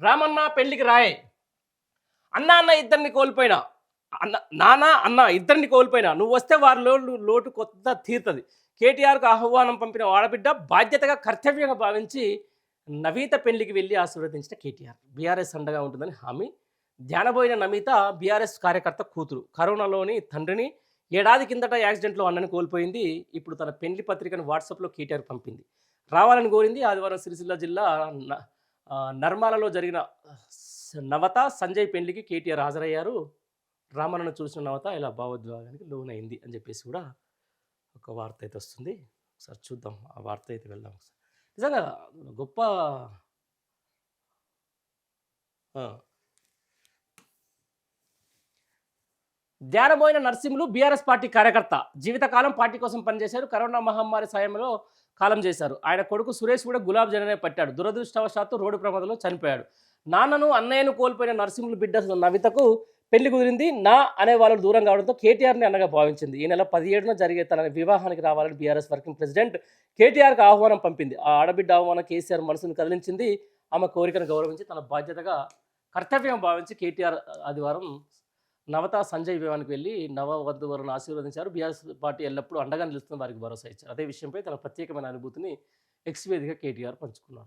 రామన్న పెళ్ళికి రాయే. అన్న అన్న ఇద్దరిని కోల్పోయినా. అన్న నాన్న అన్న ఇద్దరిని కోల్పోయినా. నువ్వు వస్తే వారి లోటు లోటు కొత్త తీరుతుంది. కేటీఆర్కు ఆహ్వానం పంపిన ఆడబిడ్డ బాధ్యతగా కర్తవ్యంగా భావించి నవీత పెళ్ళికి వెళ్ళి ఆశీర్వదించిన కేటీఆర్. బీఆర్ఎస్ అండగా ఉంటుందని హామీ. ధ్యానబోయిన నమిత బీఆర్ఎస్ కార్యకర్త కూతురు. కరోనాలోని తండ్రిని ఏడాది కిందట యాక్సిడెంట్లో అన్నని కోల్పోయింది. ఇప్పుడు తన పెళ్ళి పత్రికను వాట్సాప్లో కేటీఆర్ పంపింది. రావాలని కోరింది ఆదివారం సిరిసిల్ల జిల్లా నర్మాలలో జరిగిన నవత సంజయ్ పెళ్ళికి కేటీఆర్ హాజరయ్యారు. రామన్నను చూసిన నవత ఇలా భావోద్వేగానికి లోనైంది అని చెప్పేసి కూడా ఒక వార్త అయితే వస్తుంది. ఒకసారి చూద్దాం ఆ వార్త అయితే వెళ్దాం ఒకసారి. నిజంగా గొప్ప ధ్యానబోయిన నర్సింహులు బీఆర్ఎస్ పార్టీ కార్యకర్త. జీవితకాలం పార్టీ కోసం పనిచేశారు. కరోనా మహమ్మారి సమయంలో కాలం చేశారు. ఆయన కొడుకు సురేష్ కూడా గులాబ్ జననే పట్టాడు. దురదృష్టవశాత్తు రోడ్డు ప్రమాదంలో చనిపోయాడు. నాన్నను అన్నయ్యను కోల్పోయిన నరసింహులు బిడ్డ నవితకు పెళ్ళి కుదిరింది. నా అనే వాళ్ళు దూరం కావడంతో కేటీఆర్ని అన్నగా భావించింది. ఈ నెల పదిహేడున జరిగే తన వివాహానికి రావాలని బీఆర్ఎస్ వర్కింగ్ ప్రెసిడెంట్ కేటీఆర్కి ఆహ్వానం పంపింది. ఆ ఆడబిడ్డ ఆహ్వానం కేసీఆర్ మనసును కదిలించింది. ఆమె కోరికను గౌరవించి తన బాధ్యతగా కర్తవ్యం భావించి కేటీఆర్ ఆదివారం నవత సంజయ్ వివాహానికి వెళ్ళి నవ వధువరులను ఆశీర్వదించారు. బీఆర్ఎస్ పార్టీ ఎల్లప్పుడూ అండగా నిలుస్తున్న వారికి భరోసా ఇచ్చారు. అదే విషయంపై తన ప్రత్యేకమైన అనుభూతిని ఎక్స్ వేదిక కేటీఆర్ పంచుకున్నారు.